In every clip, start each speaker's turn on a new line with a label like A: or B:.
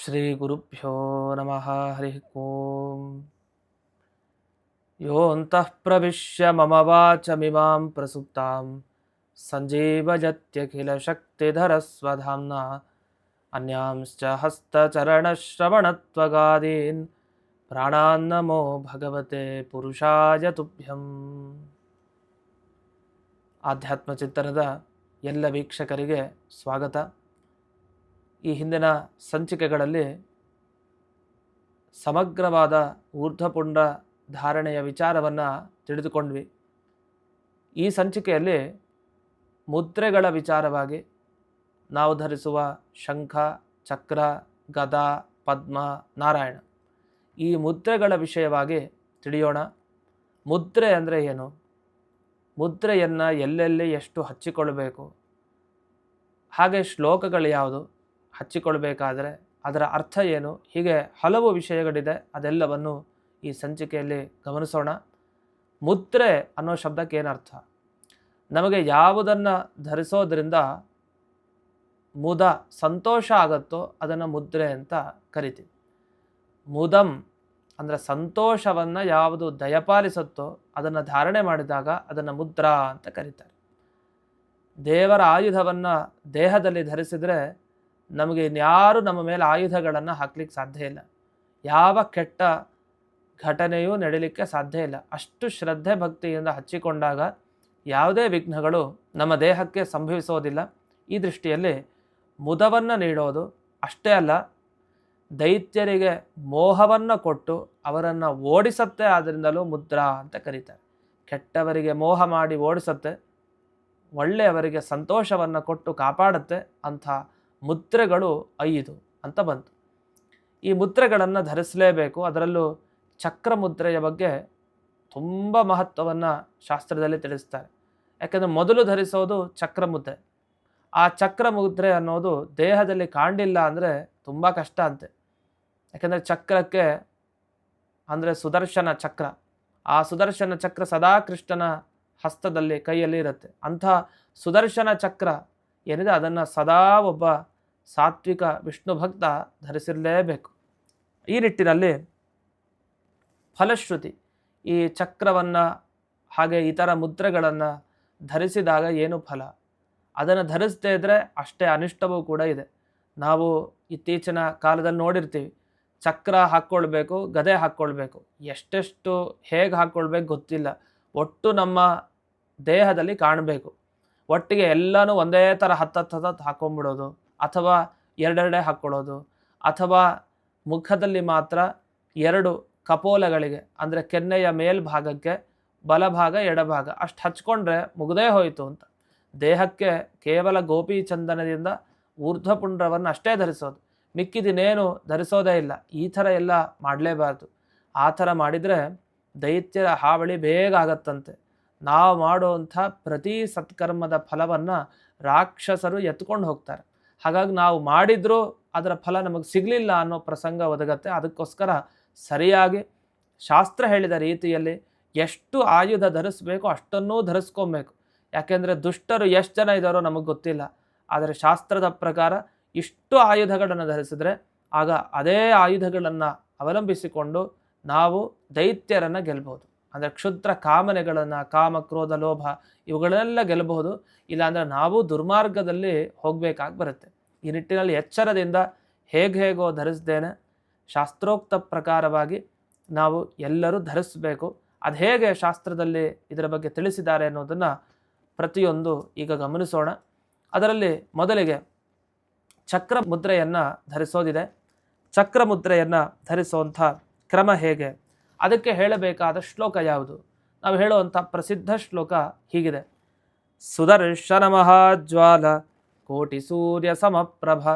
A: श्रीगुरुभ्यो नमः हरिः ओम् योऽन्तः प्रविश्य मम वाचमिमां प्रसुप्तां सञ्जीवयत्यखिलशक्तिधरस्वधाम्ना अन्यांश्च हस्तचरणश्रवणत्वगादीन् प्राणान्नमो भगवते ಪುರುಷಾಯ ತುಭ್ಯಂ ಆಧ್ಯಾತ್ಮ ಚಿಂತನದ ಎಲ್ಲ ವೀಕ್ಷಕರಿಗೆ ಸ್ವಾಗತ ಈ ಹಿಂದಿನ ಸಂಚಿಕೆಗಳಲ್ಲಿ ಸಮಗ್ರವಾದ ಊರ್ಧ್ವಪುಂಡ ಧಾರಣೆಯ ವಿಚಾರವನ್ನು ತಿಳಿದುಕೊಂಡ್ವಿ. ಈ ಸಂಚಿಕೆಯಲ್ಲಿ ಮುದ್ರೆಗಳ ವಿಚಾರವಾಗಿ ನಾವು ಧರಿಸುವ ಶಂಖ, ಚಕ್ರ, ಗದ, ಪದ್ಮ, ನಾರಾಯಣ. ಈ ಮುದ್ರೆಗಳ ವಿಷಯವಾಗಿ ತಿಳಿಯೋಣ. ಮುದ್ರೆ ಅಂದರೆ ಏನು? ಮುದ್ರೆಯನ್ನು ಎಲ್ಲೆಲ್ಲಿ ಎಷ್ಟು ಹಚ್ಚಿಕೊಳ್ಳಬೇಕು? ಹಾಗೆ ಶ್ಲೋಕಗಳು ಯಾವುದು? ಹಚ್ಚಿಕೊಳ್ಬೇಕಾದರೆ ಅದರ ಅರ್ಥ ಏನು? ಹೀಗೆ ಹಲವು ವಿಷಯಗಳಿದೆ. ಅದೆಲ್ಲವನ್ನು ಈ ಸಂಚಿಕೆಯಲ್ಲಿ ಗಮನಿಸೋಣ. ಮುದ್ರೆ ಅನ್ನೋ ಶಬ್ದಕ್ಕೆ ಏನರ್ಥ ನಮಗೆ ಯಾವುದನ್ನು ಧರಿಸೋದ್ರಿಂದ ಮುದ ಸಂತೋಷ ಆಗುತ್ತೋ ಅದನ್ನು ಮುದ್ರೆ ಅಂತ ಕರಿತೀವಿ. ಮುದಂ ಅಂದರೆ ಸಂತೋಷವನ್ನು ಯಾವುದು ದಯಪಾಲಿಸುತ್ತೋ ಅದನ್ನು ಧಾರಣೆ ಮಾಡಿದಾಗ ಅದನ್ನು ಮುದ್ರಾ ಅಂತ ಕರೀತಾರೆ. ದೇವರ ಆಯುಧವನ್ನು ದೇಹದಲ್ಲಿ ಧರಿಸಿದರೆ ನಮಗೆ ಇನ್ಯಾರು ನಮ್ಮ ಮೇಲೆ ಆಯುಧಗಳನ್ನು ಹಾಕ್ಲಿಕ್ಕೆ ಸಾಧ್ಯ ಇಲ್ಲ. ಯಾವ ಕೆಟ್ಟ ಘಟನೆಯೂ ನಡೀಲಿಕ್ಕೆ ಸಾಧ್ಯ ಇಲ್ಲ. ಅಷ್ಟು ಶ್ರದ್ಧೆ ಭಕ್ತಿಯಿಂದ ಹಚ್ಚಿಕೊಂಡಾಗ ಯಾವುದೇ ವಿಘ್ನಗಳು ನಮ್ಮ ದೇಹಕ್ಕೆ ಸಂಭವಿಸೋದಿಲ್ಲ. ಈ ದೃಷ್ಟಿಯಲ್ಲಿ ಮುದವನ್ನು ನೀಡೋದು ಅಷ್ಟೇ ಅಲ್ಲ, ದೈತ್ಯರಿಗೆ ಮೋಹವನ್ನು ಕೊಟ್ಟು ಅವರನ್ನು ಓಡಿಸತ್ತೆ ಆದ್ದರಿಂದಲೂ ಮುದ್ರಾ ಅಂತ ಕರೀತಾರೆ. ಕೆಟ್ಟವರಿಗೆ ಮೋಹ ಮಾಡಿ ಓಡಿಸತ್ತೆ, ಒಳ್ಳೆಯವರಿಗೆ ಸಂತೋಷವನ್ನು ಕೊಟ್ಟು ಕಾಪಾಡುತ್ತೆ ಅಂಥ ಮುದ್ರೆಗಳು ಐದು ಅಂತ ಬಂತು. ಈ ಮುದ್ರೆಗಳನ್ನು ಧರಿಸಲೇಬೇಕು. ಅದರಲ್ಲೂ ಚಕ್ರ ಮುದ್ರೆಯ ಬಗ್ಗೆ ತುಂಬ ಮಹತ್ವವನ್ನು ಶಾಸ್ತ್ರದಲ್ಲಿ ತಿಳಿಸ್ತಾರೆ. ಯಾಕೆಂದರೆ ಮೊದಲು ಧರಿಸೋದು ಚಕ್ರ ಮುದ್ರೆ ಆ ಚಕ್ರ ಮುದ್ರೆ ಅನ್ನೋದು ದೇಹದಲ್ಲಿ ಕಾಂಡಿಲ್ಲ ಅಂದರೆ ತುಂಬ ಕಷ್ಟ ಅಂತೆ. ಯಾಕೆಂದರೆ ಚಕ್ರಕ್ಕೆ ಅಂದರೆ ಸುದರ್ಶನ ಚಕ್ರ. ಆ ಸುದರ್ಶನ ಚಕ್ರ ಸದಾ ಕೃಷ್ಣನ ಹಸ್ತದಲ್ಲಿ ಕೈಯಲ್ಲಿ ಇರುತ್ತೆ. ಅಂಥ ಸುದರ್ಶನ ಚಕ್ರ ಏನಿದೆ, ಅದನ್ನು ಸದಾ ಒಬ್ಬ ಸಾತ್ವಿಕ ವಿಷ್ಣು ಭಕ್ತ ಧರಿಸಿರಲೇಬೇಕು. ಈ ನಿಟ್ಟಿನಲ್ಲಿ ಫಲಶ್ರುತಿ ಈ ಚಕ್ರವನ್ನು ಹಾಗೆ ಇತರ ಮುದ್ರೆಗಳನ್ನು ಧರಿಸಿದಾಗ ಏನು ಫಲ? ಅದನ್ನು ಧರಿಸದೇ ಇದ್ದರೆ ಅಷ್ಟೇ ಅನಿಷ್ಟವೂ ಕೂಡ ಇದೆ. ನಾವು ಇತ್ತೀಚಿನ ಕಾಲದಲ್ಲಿ ನೋಡಿರ್ತೀವಿ, ಚಕ್ರ ಹಾಕ್ಕೊಳ್ಬೇಕು ಗದೆ ಹಾಕ್ಕೊಳ್ಬೇಕು ಎಷ್ಟೆಷ್ಟು ಹೇಗೆ ಹಾಕ್ಕೊಳ್ಬೇಕು ಗೊತ್ತಿಲ್ಲ. ಒಟ್ಟು ನಮ್ಮ ದೇಹದಲ್ಲಿ ಕಾಣಬೇಕು. ಒಟ್ಟಿಗೆ ಎಲ್ಲನೂ ಒಂದೇ ಥರ ಹತ್ತತ್ತು ಹತ್ತತ್ತು ಹಾಕ್ಕೊಂಬಿಡೋದು ಅಥವಾ ಎರಡೆರಡೆ ಹಾಕ್ಕೊಳ್ಳೋದು, ಅಥವಾ ಮುಖದಲ್ಲಿ ಮಾತ್ರ ಎರಡು ಕಪೋಲಗಳಿಗೆ, ಅಂದರೆ ಕೆನ್ನೆಯ ಮೇಲ್ಭಾಗಕ್ಕೆ ಬಲಭಾಗ, ಎಡಭಾಗ, ಅಷ್ಟು ಹಚ್ಕೊಂಡ್ರೆ ಮುಗದೇ ಹೋಯಿತು ಅಂತ. ದೇಹಕ್ಕೆ ಕೇವಲ ಗೋಪಿ ಚಂದನದಿಂದ ಊರ್ಧ್ವಪುಂಡ್ರವನ್ನು ಅಷ್ಟೇ ಧರಿಸೋದು. ಮಿಕ್ಕಿದಿನೇನು ಧರಿಸೋದೇ ಇಲ್ಲ. ಈ ಥರ ಎಲ್ಲ ಮಾಡಲೇಬಾರ್ದು. ಆ ಥರ ಮಾಡಿದರೆ ದೈತ್ಯರ ಹಾವಳಿ ಬೇಗ ಆಗತ್ತಂತೆ. ನಾವು ಮಾಡುವಂಥ ಪ್ರತಿ ಸತ್ಕರ್ಮದ ಫಲವನ್ನು ರಾಕ್ಷಸರು ಎತ್ಕೊಂಡು ಹೋಗ್ತಾರೆ. ಹಾಗಾಗಿ ನಾವು ಮಾಡಿದರೂ ಅದರ ಫಲ ನಮಗೆ ಸಿಗಲಿಲ್ಲ ಅನ್ನೋ ಪ್ರಸಂಗ ಒದಗತ್ತೆ. ಅದಕ್ಕೋಸ್ಕರ ಸರಿಯಾಗಿ ಶಾಸ್ತ್ರ ಹೇಳಿದ ರೀತಿಯಲ್ಲಿ ಎಷ್ಟು ಆಯುಧ ಧರಿಸ್ಬೇಕು ಅಷ್ಟನ್ನೂ ಧರಿಸ್ಕೊಬೇಕು. ಯಾಕೆಂದರೆ ದುಷ್ಟರು ಎಷ್ಟು ಜನ ಇದ್ದಾರೋ ನಮಗೆ ಗೊತ್ತಿಲ್ಲ. ಆದರೆ ಶಾಸ್ತ್ರದ ಪ್ರಕಾರ ಇಷ್ಟು ಆಯುಧಗಳನ್ನು ಧರಿಸಿದ್ರೆ ಆಗ ಅದೇ ಆಯುಧಗಳನ್ನು ಅವಲಂಬಿಸಿಕೊಂಡು ನಾವು ದೈತ್ಯರನ್ನು ಗೆಲ್ಬೋದು ಅಂದರೆ ಕ್ಷುದ್ರ ಕಾಮನೆಗಳನ್ನು, ಕಾಮ, ಕ್ರೋಧ, ಲೋಭ ಇವುಗಳನ್ನೆಲ್ಲ ಗೆಲ್ಲಬಹುದು. ಇಲ್ಲಾಂದರೆ ನಾವು ದುರ್ಮಾರ್ಗದಲ್ಲಿ ಹೋಗಬೇಕಾಗಿ ಬರುತ್ತೆ. ಈ ನಿಟ್ಟಿನಲ್ಲಿ ಎಚ್ಚರದಿಂದ ಹೇಗೆ ಹೇಗೋ ಧರಿಸ್ದೇನೆ ಶಾಸ್ತ್ರೋಕ್ತ ಪ್ರಕಾರವಾಗಿ ನಾವು ಎಲ್ಲರೂ ಧರಿಸಬೇಕು. ಅದು ಹೇಗೆ ಶಾಸ್ತ್ರದಲ್ಲಿ ಇದರ ಬಗ್ಗೆ ತಿಳಿಸಿದ್ದಾರೆ ಅನ್ನೋದನ್ನು ಪ್ರತಿಯೊಂದು ಈಗ ಗಮನಿಸೋಣ. ಅದರಲ್ಲಿ ಮೊದಲಿಗೆ ಚಕ್ರ ಮುದ್ರೆಯನ್ನು ಧರಿಸೋದಿದೆ. ಚಕ್ರ ಮುದ್ರೆಯನ್ನು ಧರಿಸುವಂಥ ಕ್ರಮ ಹೇಗೆ? ಅದಕ್ಕೆ ಹೇಳಬೇಕಾದ ಶ್ಲೋಕ ಯಾವುದು? ನಾವು ಹೇಳುವಂಥ ಪ್ರಸಿದ್ಧ ಶ್ಲೋಕ ಹೀಗಿದೆ. ಸುದರ್ಶನ ಮಹಾಜ್ವಾಲ ಕೋಟಿ ಸೂರ್ಯ ಸಮಪ್ರಭ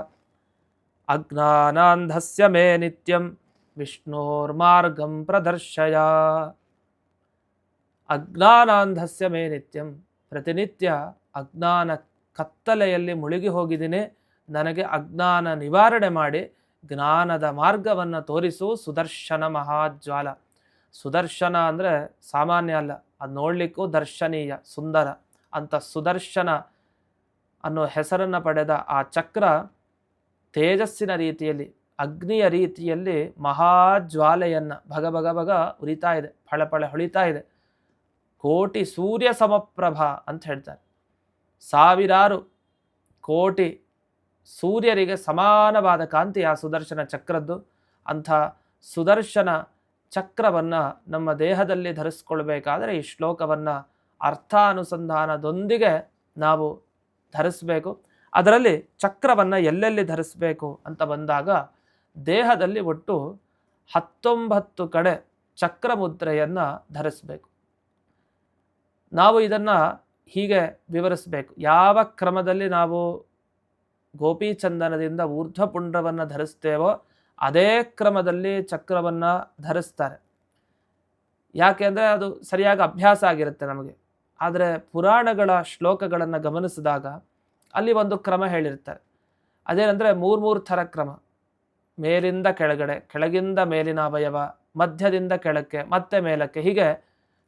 A: ಅಜ್ಞಾನಾಂಧಸ್ಯ ಮೇ ನಿತ್ಯಂ ವಿಷ್ಣೋರ್ಮಾರ್ಗಂ ಪ್ರದರ್ಶಯ. ಅಜ್ಞಾನಾಂಧಸ್ಯ ಮೇ ನಿತ್ಯಂ ಪ್ರತಿನಿತ್ಯ ಅಜ್ಞಾನ ಕತ್ತಲೆಯಲ್ಲಿ ಮುಳುಗಿ ಹೋಗಿದ್ದೀನಿ. ನನಗೆ ಅಜ್ಞಾನ ನಿವಾರಣೆ ಮಾಡಿ ಜ್ಞಾನದ ಮಾರ್ಗವನ್ನು ತೋರಿಸು ಸುದರ್ಶನ ಮಹಾಜ್ವಾಲ. ಸುದರ್ಶನ ಅಂದರೆ ಸಾಮಾನ್ಯ ಅಲ್ಲ. ಅದು ನೋಡಲಿಕ್ಕೂ ದರ್ಶನೀಯ, ಸುಂದರ ಅಂತ ಸುದರ್ಶನ ಅನ್ನೋ ಹೆಸರನ್ನು ಪಡೆದ ಆ ಚಕ್ರ ತೇಜಸ್ಸಿನ ರೀತಿಯಲ್ಲಿ, ಅಗ್ನಿಯ ರೀತಿಯಲ್ಲಿ ಮಹಾಜ್ವಾಲೆಯನ್ನು ಭಗ ಭಗ ಭಗ ಉರಿತಾ ಇದೆ ಫಳಫಳ ಹೊಳಿತಾ ಇದೆ. ಕೋಟಿ ಸೂರ್ಯ ಸಮಪ್ರಭ ಅಂತ ಹೇಳ್ತಾರೆ. ಸಾವಿರಾರು ಕೋಟಿ ಸೂರ್ಯರಿಗೆ ಸಮಾನವಾದ ಕಾಂತಿ ಆ ಸುದರ್ಶನ ಚಕ್ರದ್ದು. ಅಂಥ ಸುದರ್ಶನ ಚಕ್ರವನ್ನು ನಮ್ಮ ದೇಹದಲ್ಲಿ ಧರಿಸ್ಕೊಳ್ಬೇಕಾದ್ರೆ ಈ ಶ್ಲೋಕವನ್ನು ಅರ್ಥಾನುಸಂಧಾನದೊಂದಿಗೆ ನಾವು ಧರಿಸಬೇಕು. ಅದರಲ್ಲಿ ಚಕ್ರವನ್ನು ಎಲ್ಲೆಲ್ಲಿ ಧರಿಸಬೇಕು ಅಂತ ಬಂದಾಗ ದೇಹದಲ್ಲಿ ಒಟ್ಟು ಹತ್ತೊಂಬತ್ತು ಕಡೆ ಚಕ್ರ ಮುದ್ರೆಯನ್ನು ಧರಿಸಬೇಕು. ನಾವು ಇದನ್ನು ಹೀಗೆ ವಿವರಿಸಬೇಕು. ಯಾವ ಕ್ರಮದಲ್ಲಿ ನಾವು ಗೋಪಿಚಂದನದಿಂದ ಊರ್ಧ್ವಪುಂಡ್ರವನ್ನು ಧರಿಸ್ತೇವೋ ಅದೇ ಕ್ರಮದಲ್ಲಿ ಚಕ್ರವನ್ನು ಧರಿಸ್ತಾರೆ. ಯಾಕೆ ಅಂದರೆ ಅದು ಸರಿಯಾಗಿ ಅಭ್ಯಾಸ ಆಗಿರುತ್ತೆ ನಮಗೆ. ಆದರೆ ಪುರಾಣಗಳ ಶ್ಲೋಕಗಳನ್ನು ಗಮನಿಸಿದಾಗ ಅಲ್ಲಿ ಒಂದು ಕ್ರಮ ಹೇಳಿರ್ತಾರೆ. ಅದೇನೆಂದರೆ ಮೂರು ಮೂರು ಥರ ಕ್ರಮ. ಮೇಲಿಂದ ಕೆಳಗಡೆ, ಕೆಳಗಿಂದ ಮೇಲಿನ ಅವಯವ, ಮಧ್ಯದಿಂದ ಕೆಳಕ್ಕೆ, ಮತ್ತೆ ಮೇಲಕ್ಕೆ. ಹೀಗೆ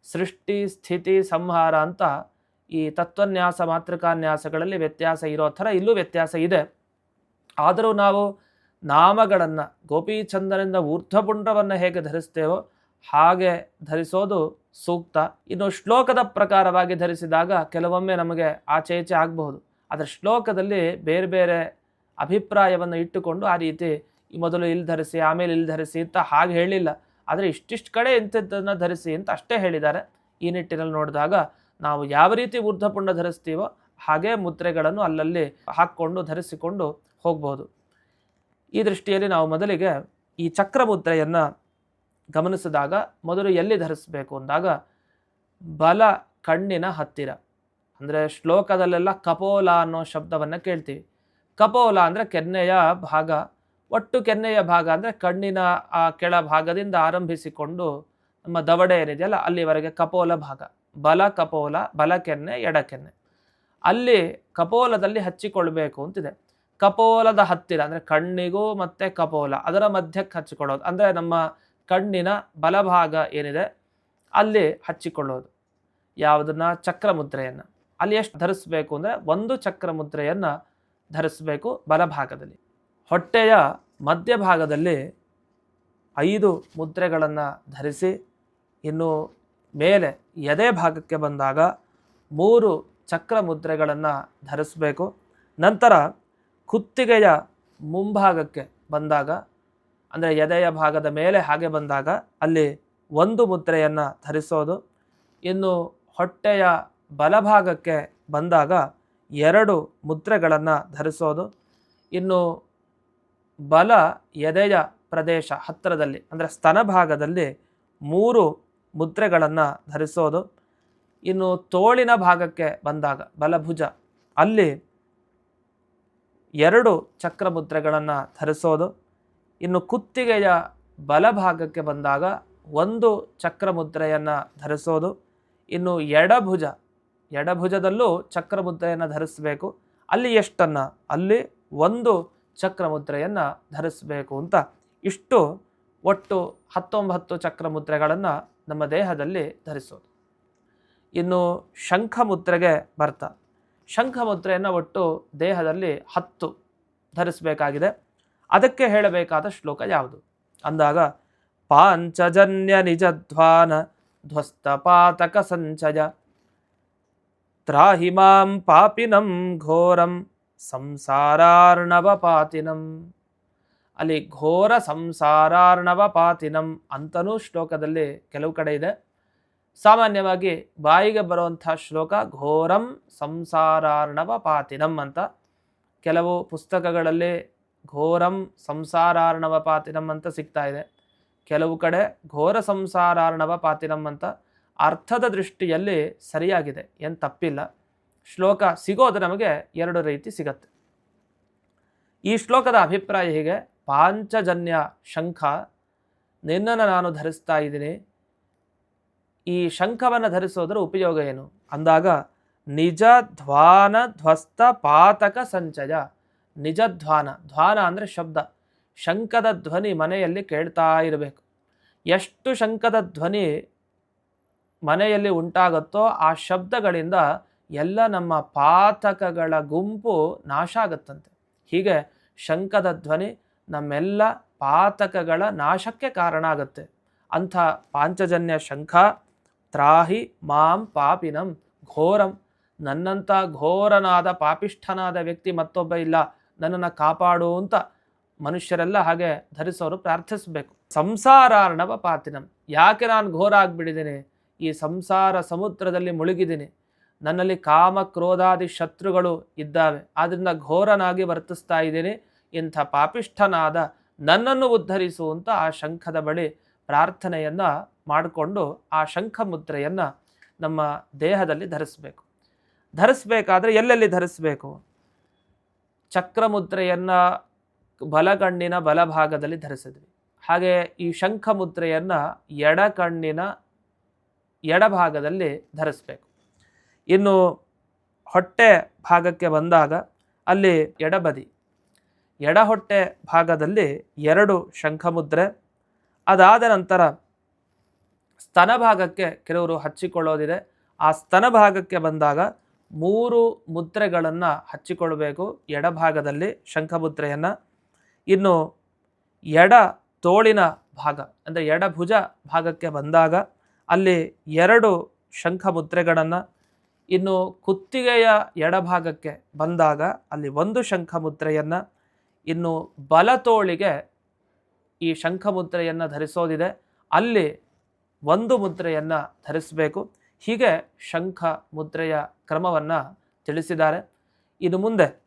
A: ಸೃಷ್ಟಿ, ಸ್ಥಿತಿ, ಸಂಹಾರ ಅಂತ ಈ ತತ್ವನ್ಯಾಸ, ಮಾತೃಕಾನ್ಯಾಸಗಳಲ್ಲಿ ವ್ಯತ್ಯಾಸ ಇರೋ ಥರ ಇಲ್ಲೂ ವ್ಯತ್ಯಾಸ ಇದೆ. ಆದರೂ ನಾವು ನಾಮಗಳನ್ನು ಗೋಪೀಚಂದನಿಂದ ಊರ್ಧ್ವಪುಂಡ್ರವನ್ನು ಹೇಗೆ ಧರಿಸ್ತೇವೋ ಹಾಗೆ ಧರಿಸೋದು ಸೂಕ್ತ. ಇನ್ನು ಶ್ಲೋಕದ ಪ್ರಕಾರವಾಗಿ ಧರಿಸಿದಾಗ ಕೆಲವೊಮ್ಮೆ ನಮಗೆ ಆಚೆ ಈಚೆ ಆಗಬಹುದು. ಆದರೆ ಶ್ಲೋಕದಲ್ಲಿ ಬೇರೆ ಬೇರೆ ಅಭಿಪ್ರಾಯವನ್ನು ಇಟ್ಟುಕೊಂಡು ಆ ರೀತಿ ಮೊದಲು ಇಲ್ಲಿ ಧರಿಸಿ, ಆಮೇಲೆ ಇಲ್ಲಿ ಧರಿಸಿ ಅಂತ ಹಾಗೆ ಹೇಳಿಲ್ಲ. ಆದರೆ ಇಷ್ಟಿಷ್ಟು ಕಡೆ ಇಂಥದ್ದನ್ನು ಧರಿಸಿ ಅಂತ ಅಷ್ಟೇ ಹೇಳಿದ್ದಾರೆ. ಈ ನಿಟ್ಟಿನಲ್ಲಿ ನೋಡಿದಾಗ ನಾವು ಯಾವ ರೀತಿ ಊರ್ಧ್ವಪುಂಡ ಧರಿಸ್ತೀವೋ ಹಾಗೇ ಮುದ್ರೆಗಳನ್ನು ಅಲ್ಲಲ್ಲಿ ಹಾಕ್ಕೊಂಡು ಧರಿಸಿಕೊಂಡು ಹೋಗ್ಬೋದು ಈ ದೃಷ್ಟಿಯಲ್ಲಿ ನಾವು ಮೊದಲಿಗೆ ಈ ಚಕ್ರ ಮುದ್ರೆಯನ್ನು ಗಮನಿಸಿದಾಗ ಮೊದಲು ಎಲ್ಲಿ ಧರಿಸಬೇಕು ಅಂದಾಗ ಬಲ ಕಣ್ಣಿನ ಹತ್ತಿರ. ಅಂದರೆ ಶ್ಲೋಕದಲ್ಲೆಲ್ಲ ಕಪೋಲ ಅನ್ನೋ ಶಬ್ದವನ್ನು ಕೇಳ್ತೀವಿ. ಕಪೋಲ ಅಂದರೆ ಕೆನ್ನೆಯ ಭಾಗ. ಒಟ್ಟು ಕೆನ್ನೆಯ ಭಾಗ ಅಂದರೆ ಕಣ್ಣಿನ ಆ ಕೆಳ ಭಾಗದಿಂದ ಆರಂಭಿಸಿಕೊಂಡು ನಮ್ಮ ದವಡೆ ಏನಿದೆಯಲ್ಲ ಅಲ್ಲಿವರೆಗೆ ಕಪೋಲ ಭಾಗ. ಬಲ ಕಪೋಲ, ಬಲ ಕೆನ್ನೆ, ಎಡ ಕೆನ್ನೆ. ಅಲ್ಲಿ ಕಪೋಲದಲ್ಲಿ ಹಚ್ಚಿಕೊಳ್ಬೇಕು ಅಂತಿದೆ. ಕಪೋಲದ ಹತ್ತಿರ, ಅಂದರೆ ಕಣ್ಣಿಗೂ ಮತ್ತು ಕಪೋಲ, ಅದರ ಮಧ್ಯಕ್ಕೆ ಹಚ್ಚಿಕೊಳ್ಳೋದು. ಅಂದರೆ ನಮ್ಮ ಕಣ್ಣಿನ ಬಲಭಾಗ ಏನಿದೆ, ಅಲ್ಲಿ ಹಚ್ಚಿಕೊಳ್ಳೋದು. ಯಾವುದನ್ನ? ಚಕ್ರ ಮುದ್ರೆಯನ್ನು ಅಲ್ಲಿ ಎಷ್ಟು ಧರಿಸಬೇಕು ಅಂದರೆ ಒಂದು ಚಕ್ರ ಮುದ್ರೆಯನ್ನು ಧರಿಸಬೇಕು ಬಲಭಾಗದಲ್ಲಿ. ಹೊಟ್ಟೆಯ ಮಧ್ಯಭಾಗದಲ್ಲಿ ಐದು ಮುದ್ರೆಗಳನ್ನು ಧರಿಸಿ, ಇನ್ನು ಮೇಲೆ ಎದೆ ಭಾಗಕ್ಕೆ ಬಂದಾಗ ಮೂರು ಚಕ್ರ ಮುದ್ರೆಗಳನ್ನು ಧರಿಸಬೇಕು. ನಂತರ ಕುತ್ತಿಗೆಯ ಮುಂಭಾಗಕ್ಕೆ ಬಂದಾಗ, ಅಂದರೆ ಎದೆಯ ಭಾಗದ ಮೇಲೆ ಹಾಗೆ ಬಂದಾಗ ಅಲ್ಲಿ ಒಂದು ಮುದ್ರೆಯನ್ನು ಧರಿಸೋದು. ಇನ್ನು ಹೊಟ್ಟೆಯ ಬಲಭಾಗಕ್ಕೆ ಬಂದಾಗ ಎರಡು ಮುದ್ರೆಗಳನ್ನು ಧರಿಸೋದು. ಇನ್ನು ಬಲ ಎದೆಯ ಪ್ರದೇಶ ಹತ್ತಿರದಲ್ಲಿ, ಅಂದರೆ ಸ್ತನ ಭಾಗದಲ್ಲಿ ಮೂರು ಮುದ್ರೆಗಳನ್ನು ಧರಿಸೋದು. ಇನ್ನು ತೋಳಿನ ಭಾಗಕ್ಕೆ ಬಂದಾಗ ಬಲಭುಜ, ಅಲ್ಲಿ ಎರಡು ಚಕ್ರ ಮುದ್ರೆಗಳನ್ನು ಧರಿಸೋದು. ಇನ್ನು ಕುತ್ತಿಗೆಯ ಬಲಭಾಗಕ್ಕೆ ಬಂದಾಗ ಒಂದು ಚಕ್ರ ಮುದ್ರೆಯನ್ನು ಧರಿಸೋದು. ಇನ್ನು ಎಡಭುಜ, ಎಡಭುಜದಲ್ಲೂ ಚಕ್ರ ಮುದ್ರೆಯನ್ನು ಧರಿಸಬೇಕು. ಅಲ್ಲಿ ಎಷ್ಟನ್ನು? ಅಲ್ಲಿ ಒಂದು ಚಕ್ರ ಮುದ್ರೆಯನ್ನು ಧರಿಸಬೇಕು ಅಂತ. ಇಷ್ಟು ಒಟ್ಟು ಹತ್ತೊಂಬತ್ತು ಚಕ್ರ ಮುದ್ರೆಗಳನ್ನು ನಮ್ಮ ದೇಹದಲ್ಲಿ ಧರಿಸೋದು. ಇನ್ನು ಶಂಖ ಮುದ್ರೆಗೆ ಬರ್ತಾ. ಶಂಖ ಮುದ್ರೆಯನ್ನು ಒಟ್ಟು ದೇಹದಲ್ಲಿ ಹತ್ತು ಧರಿಸಬೇಕಾಗಿದೆ. ಅದಕ್ಕೆ ಹೇಳಬೇಕಾದ ಶ್ಲೋಕ ಯಾವುದು? ಅಂದಾಗ, ಪಾಂಚಜನ್ಯ ನಿಜಧ್ವಾನ ಧ್ವಸ್ತಪಾತಕ ಸಂಚಯ ತ್ರಾಹಿಮಾಂ ಪಾಪಿನಂ ಘೋರಂ ಸಂಸಾರಾರ್ಣವ ಪಾತಿನಂ ಅಲ್ಲಿ ಘೋರ ಸಂಸಾರಾರ್ಣವ ಪಾತಿನಂ ಅಂತನೂ ಶ್ಲೋಕದಲ್ಲಿ ಕೆಲವು ಕಡೆ ಇದೆ. ಸಾಮಾನ್ಯವಾಗಿ ಬಾಯಿಗೆ ಬರುವಂಥ ಶ್ಲೋಕ ಘೋರಂ ಸಂಸಾರಾರ್ಣವ ಪಾತಿನಂ ಅಂತ. ಕೆಲವು ಪುಸ್ತಕಗಳಲ್ಲಿ ಘೋರಂ ಸಂಸಾರಾರ್ಣವ ಪಾತಿನಂ ಅಂತ ಸಿಗ್ತಾ ಇದೆ. ಕೆಲವು ಕಡೆ ಘೋರ ಸಂಸಾರಾರ್ಣವ ಪಾತಿನಂ ಅಂತ ಅರ್ಥದ ದೃಷ್ಟಿಯಲ್ಲಿ ಸರಿಯಾಗಿದೆ, ಏನು ತಪ್ಪಿಲ್ಲ. ಶ್ಲೋಕ ಸಿಗೋದು ನಮಗೆ ಎರಡು ರೀತಿ ಸಿಗತ್ತೆ. ಈ ಶ್ಲೋಕದ ಅಭಿಪ್ರಾಯ ಹೀಗೆ, ಪಾಂಚಜನ್ಯ ಶಂಖ, ನಿನ್ನನ್ನು ನಾನು ಧರಿಸ್ತಾ ಇದ್ದೀನಿ ಈ ಶಂಖವನ್ನು ಧರಿಸೋದರ ಉಪಯೋಗ ಏನು? ಅಂದಾಗ ನಿಜ ಧ್ವಾನ ಧ್ವಸ್ತ ಪಾತಕ ಸಂಚಯ. ನಿಜ ಧ್ವಾನ ಧ್ವಾನ ಅಂದರೆ ಶಬ್ದ. ಶಂಖದ ಧ್ವನಿ ಮನೆಯಲ್ಲಿ ಕೇಳ್ತಾ ಇರಬೇಕು. ಎಷ್ಟು ಶಂಖದ ಧ್ವನಿ ಮನೆಯಲ್ಲಿ ಉಂಟಾಗುತ್ತೋ ಆ ಶಬ್ದಗಳಿಂದ ಎಲ್ಲ ನಮ್ಮ ಪಾತಕಗಳ ಗುಂಪು ನಾಶ ಆಗುತ್ತಂತೆ. ಹೀಗೆ ಶಂಖದ ಧ್ವನಿ ನಮ್ಮೆಲ್ಲ ಪಾತಕಗಳ ನಾಶಕ್ಕೆ ಕಾರಣ ಆಗುತ್ತೆ. ಅಂಥ ಪಾಂಚಜನ್ಯ ಶಂಖ ತ್ರಾಹಿ ಮಾಂ ಪಾಪಿನಂ ಘೋರಂ. ನನ್ನಂಥ ಘೋರನಾದ ಪಾಪಿಷ್ಠನಾದ ವ್ಯಕ್ತಿ ಮತ್ತೊಬ್ಬ ಇಲ್ಲ. ನನ್ನನ್ನು ಕಾಪಾಡು ಅಂತ ಮನುಷ್ಯರೆಲ್ಲ ಹಾಗೆ ಧರಿಸೋರು ಪ್ರಾರ್ಥಿಸಬೇಕು. ಸಂಸಾರಾರ್ಣವ ಪಾತಿನಂ. ಯಾಕೆ ನಾನು ಘೋರ ಆಗಿಬಿಟ್ಟಿದ್ದೀನಿ? ಈ ಸಂಸಾರ ಸಮುದ್ರದಲ್ಲಿ ಮುಳುಗಿದ್ದೀನಿ. ನನ್ನಲ್ಲಿ ಕಾಮ ಕ್ರೋಧಾದಿ ಶತ್ರುಗಳು ಇದ್ದಾವೆ. ಆದ್ದರಿಂದ ಘೋರನಾಗಿ ವರ್ತಿಸ್ತಾ ಇದ್ದೀನಿ. ಇಂಥ ಪಾಪಿಷ್ಠನಾದ ನನ್ನನ್ನು ಉದ್ಧರಿಸುವಂತ ಆ ಶಂಖದ ಬಳಿ ಪ್ರಾರ್ಥನೆಯನ್ನ ಮಾಡಿಕೊಂಡು ಆ ಶಂಖ ಮುದ್ರೆಯನ್ನು ನಮ್ಮ ದೇಹದಲ್ಲಿ ಧರಿಸಬೇಕು. ಧರಿಸಬೇಕಾದ್ರೆ ಎಲ್ಲೆಲ್ಲಿ ಧರಿಸಬೇಕು? ಚಕ್ರ ಮುದ್ರೆಯನ್ನು ಬಲಗಣ್ಣಿನ ಬಲಭಾಗದಲ್ಲಿ ಧರಿಸಿದ್ವಿ. ಹಾಗೆ ಈ ಶಂಖ ಮುದ್ರೆಯನ್ನು ಎಡಕಣ್ಣಿನ ಎಡಭಾಗದಲ್ಲಿ ಧರಿಸ್ಬೇಕು. ಇನ್ನು ಹೊಟ್ಟೆ ಭಾಗಕ್ಕೆ ಬಂದಾಗ ಅಲ್ಲಿ ಎಡಬದಿ. ಎಡ ಹೊಟ್ಟೆ ಭಾಗದಲ್ಲಿ ಎರಡು ಶಂಖಮುದ್ರೆ ಅದಾದ ನಂತರ ಸ್ತನ ಭಾಗಕ್ಕೆ ಕೆಲವರು ಹಚ್ಚಿಕೊಳ್ಳೋದಿದೆ. ಆ ಸ್ತನ ಭಾಗಕ್ಕೆ ಬಂದಾಗ ಮೂರು ಮುದ್ರೆಗಳನ್ನು ಹಚ್ಚಿಕೊಳ್ಳಬೇಕು. ಎಡಭಾಗದಲ್ಲಿ ಶಂಖಮುದ್ರೆಯನ್ನು. ಇನ್ನು ಎಡ ತೋಳಿನ ಭಾಗ, ಅಂದರೆ ಎಡಭುಜ ಭಾಗಕ್ಕೆ ಬಂದಾಗ ಅಲ್ಲಿ ಎರಡು ಶಂಖ ಮುದ್ರೆಗಳನ್ನು ಇನ್ನು ಕುತ್ತಿಗೆಯ ಎಡಭಾಗಕ್ಕೆ ಬಂದಾಗ ಅಲ್ಲಿ ಒಂದು ಶಂಖ ಮುದ್ರೆಯನ್ನು ಇನ್ನು ಬಲತೋಳಿಗೆ ಈ ಶಂಖ ಮುದ್ರೆಯನ್ನು ಧರಿಸೋದಿದೆ. ಅಲ್ಲಿ ಒಂದು ಮುದ್ರೆಯನ್ನು ಧರಿಸಬೇಕು. ಹೀಗೆ ಶಂಖ ಮುದ್ರೆಯ ಕ್ರಮವನ್ನು ತಿಳಿಸಿದ್ದಾರೆ. ಇನ್ನು ಮುಂದೆ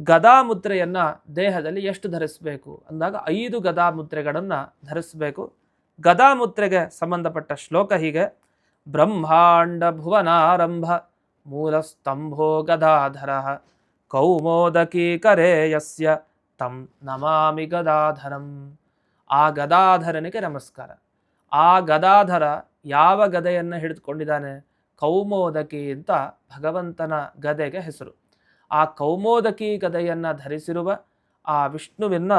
A: ಗದಾ ಮುದ್ರೆಯನ್ನು ದೇಹದಲ್ಲಿ ಎಷ್ಟು ಧರಿಸಬೇಕು? ಅಂದಾಗ ಐದು ಗದಾ ಮುದ್ರೆಗಳನ್ನು ಧರಿಸಬೇಕು. ಗದಾ ಮುದ್ರೆಗೆ ಸಂಬಂಧಪಟ್ಟ ಶ್ಲೋಕ ಹೀಗೆ. ಬ್ರಹ್ಮಾಂಡ ಭುವನಾರಂಭ ಮೂಲಸ್ತಂಭೋ ಗದಾಧರ ಕೌಮೋದಕೀಕರೇ ಯಸ್ಯ ತಂ ನಮಾಮಿ ಗದಾಧರಂ. ಆ ಗದಾಧರನಿಗೆ ನಮಸ್ಕಾರ. ಆ ಗದಾಧರ ಯಾವ ಗದೆಯನ್ನು ಹಿಡಿದುಕೊಂಡಿದ್ದಾನೆ? ಕೌಮೋದಕಿ ಅಂತ ಭಗವಂತನ ಗದೆಗೆ ಹೆಸರು. ಆ ಕೌಮೋದಕಿ ಗದೆಯನ್ನು ಧರಿಸಿರುವ ಆ ವಿಷ್ಣುವಿನ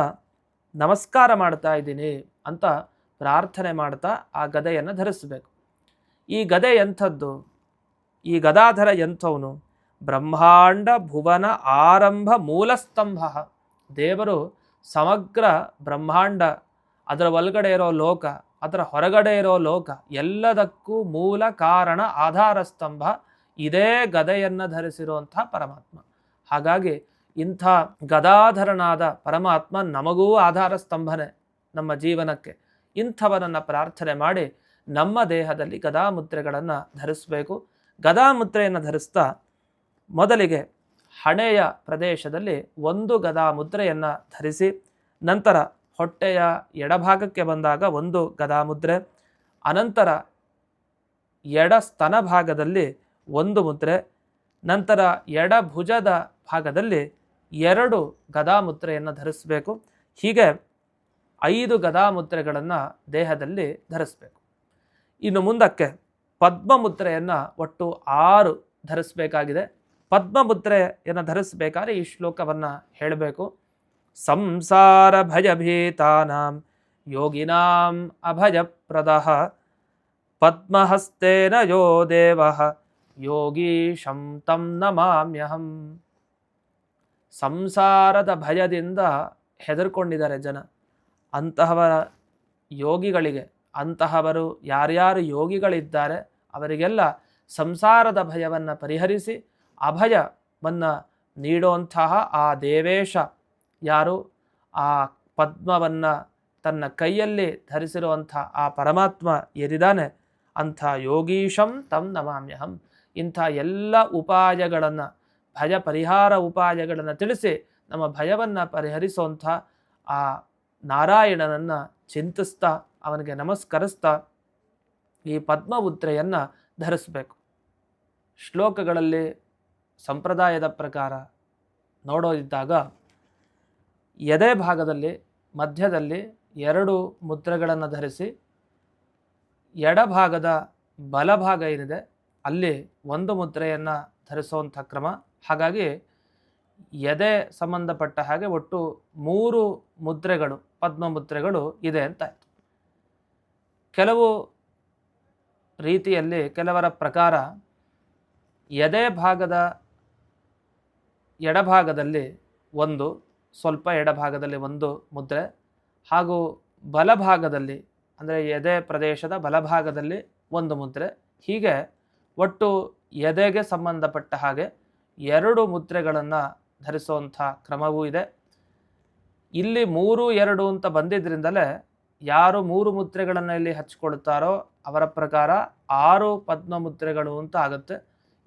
A: ನಮಸ್ಕಾರ ಮಾಡ್ತಾ ಇದ್ದೀನಿ ಅಂತ ಪ್ರಾರ್ಥನೆ ಮಾಡ್ತಾ ಆ ಗದೆಯನ್ನು ಧರಿಸಬೇಕು. ಈ ಗದೆ ಎಂಥದ್ದು? ಈ ಗದಾಧರ ಎಂಥವನು? ಬ್ರಹ್ಮಾಂಡ ಭುವನ ಆರಂಭ ಮೂಲಸ್ತಂಭ ದೇವರು ಸಮಗ್ರ ಬ್ರಹ್ಮಾಂಡ. ಅದರ ಒಳಗಡೆ ಇರೋ ಲೋಕ ಅದರ ಹೊರಗಡೆ ಇರೋ ಲೋಕ ಎಲ್ಲದಕ್ಕೂ ಮೂಲ ಕಾರಣ ಆಧಾರ ಸ್ತಂಭ ಇದೇ ಗದೆಯನ್ನು ಧರಿಸಿರುವಂಥ ಪರಮಾತ್ಮ. ಹಾಗಾಗಿ ಇಂಥ ಗದಾಧರನಾದ ಪರಮಾತ್ಮ ನಮಗೂ ಆಧಾರ ಸ್ತಂಭನೆ ನಮ್ಮ ಜೀವನಕ್ಕೆ. ಇಂಥವನನ್ನು ಪ್ರಾರ್ಥನೆ ಮಾಡಿ ನಮ್ಮ ದೇಹದಲ್ಲಿ ಗದಾ ಮುದ್ರೆಗಳನ್ನು ಧರಿಸಬೇಕು. ಗದಾ ಮುದ್ರೆಯನ್ನು ಧರಿಸ್ತಾ ಮೊದಲಿಗೆ ಹಣೆಯ ಪ್ರದೇಶದಲ್ಲಿ ಒಂದು ಗದಾ ಮುದ್ರೆಯನ್ನು ಧರಿಸಿ, ನಂತರ ಹೊಟ್ಟೆಯ ಎಡಭಾಗಕ್ಕೆ ಬಂದಾಗ ಒಂದು ಗದಾಮುದ್ರೆ, ಅನಂತರ ಎಡ ಸ್ತನ ಭಾಗದಲ್ಲಿ ಒಂದು ಮುದ್ರೆ, ನಂತರ ಎಡ ಭುಜದ ಭಾಗದಲ್ಲಿ ಎರಡು ಗದಾಮುದ್ರೆಯನ್ನು ಧರಿಸಬೇಕು. ಹೀಗೆ ಐದು ಗದಾಮುದ್ರೆಗಳನ್ನು ದೇಹದಲ್ಲಿ ಧರಿಸಬೇಕು. ಇನ್ನು ಮುಂದಕ್ಕೆ ಪದ್ಮಮುದ್ರೆಯನ್ನು ಒಟ್ಟು ಆರು ಧರಿಸಬೇಕಾಗಿದೆ. ಪದ್ಮಮುದ್ರೆಯನ್ನು ಧರಿಸಬೇಕಾದ್ರೆ ಈ ಶ್ಲೋಕವನ್ನು ಹೇಳಬೇಕು. ಸಂಸಾರ ಭಯಭೀತಾನಾಂ ಯೋಗಿನಾಂ ಅಭಯಪ್ರದಃ ಪದ್ಮಹಸ್ತೇನ ಯೋ ದೇವ ಯೋಗೀಶಂ ತಂ ನಮಾಮ್ಯಹಂ. ಸಂಸಾರದ ಭಯದಿಂದ ಹೆದರ್ಕೊಂಡಿದ್ದಾರೆ ಜನ. ಅಂತಹವರ ಯೋಗಿಗಳಿಗೆ, ಅಂತಹವರು ಯಾರ್ಯಾರು ಯೋಗಿಗಳಿದ್ದಾರೆ, ಅವರಿಗೆಲ್ಲ ಸಂಸಾರದ ಭಯವನ್ನು ಪರಿಹರಿಸಿ, ಅಭಯವನ್ನು ನೀಡುವಂತಹ ಆ ದೇವೇಶ ಯಾರು ಆ ಪದ್ಮವನ್ನು ತನ್ನ ಕೈಯಲ್ಲಿ ಧರಿಸಿರುವಂಥ ಆ ಪರಮಾತ್ಮ ಎದಿದಾನೆ ಅಂಥ ಯೋಗೀಶಂ ತಂ ನಮಾಮ್ಯಹಂ. ಇಂಥ ಎಲ್ಲ ಉಪಾಯಗಳನ್ನು, ಭಯ ಪರಿಹಾರ ಉಪಾಯಗಳನ್ನು ತಿಳಿಸಿ ನಮ್ಮ ಭಯವನ್ನು ಪರಿಹರಿಸುವಂಥ ಆ ನಾರಾಯಣನನ್ನು ಚಿಂತಿಸ್ತಾ, ಅವನಿಗೆ ನಮಸ್ಕರಿಸ್ತಾ ಈ ಪದ್ಮವುದ್ರೆಯನ್ನು ಧರಿಸಬೇಕು. ಶ್ಲೋಕಗಳಲ್ಲಿ ಸಂಪ್ರದಾಯದ ಪ್ರಕಾರ ನೋಡೋದಿದ್ದಾಗ ಎದೆ ಭಾಗದಲ್ಲಿ, ಮಧ್ಯದಲ್ಲಿ ಎರಡು ಮುದ್ರೆಗಳನ್ನು ಧರಿಸಿ ಎಡಭಾಗದ ಬಲಭಾಗ ಏನಿದೆ, ಅಲ್ಲಿ ಒಂದು ಮುದ್ರೆಯನ್ನು ಧರಿಸುವಂಥ ಕ್ರಮ. ಹಾಗಾಗಿ ಎದೆ ಸಂಬಂಧಪಟ್ಟ ಹಾಗೆ ಒಟ್ಟು ಮೂರು ಮುದ್ರೆಗಳು ಪದ್ಮ ಮುದ್ರೆಗಳು ಇದೆ ಅಂತ ಆಯಿತು. ಕೆಲವು ರೀತಿಯಲ್ಲಿ ಕೆಲವರ ಪ್ರಕಾರ ಎದೆ ಭಾಗದ ಎಡಭಾಗದಲ್ಲಿ ಒಂದು ಸ್ವಲ್ಪ ಎಡಭಾಗದಲ್ಲಿ ಒಂದು ಮುದ್ರೆ ಹಾಗೂ ಬಲಭಾಗದಲ್ಲಿ, ಅಂದರೆ ಎದೆ ಪ್ರದೇಶದ ಬಲಭಾಗದಲ್ಲಿ ಒಂದು ಮುದ್ರೆ. ಹೀಗೆ ಒಟ್ಟು ಎದೆಗೆ ಸಂಬಂಧಪಟ್ಟ ಹಾಗೆ ಎರಡು ಮುದ್ರೆಗಳನ್ನು ಧರಿಸುವಂಥ ಕ್ರಮವೂ ಇದೆ. ಇಲ್ಲಿ ಮೂರು, ಎರಡು ಅಂತ ಬಂದಿದ್ದರಿಂದಲೇ ಯಾರು ಮೂರು ಮುದ್ರೆಗಳನ್ನು ಇಲ್ಲಿ ಹಚ್ಕೊಳ್ತಾರೋ ಅವರ ಪ್ರಕಾರ ಆರು ಪದ್ಮ ಮುದ್ರೆಗಳು ಅಂತ ಆಗುತ್ತೆ.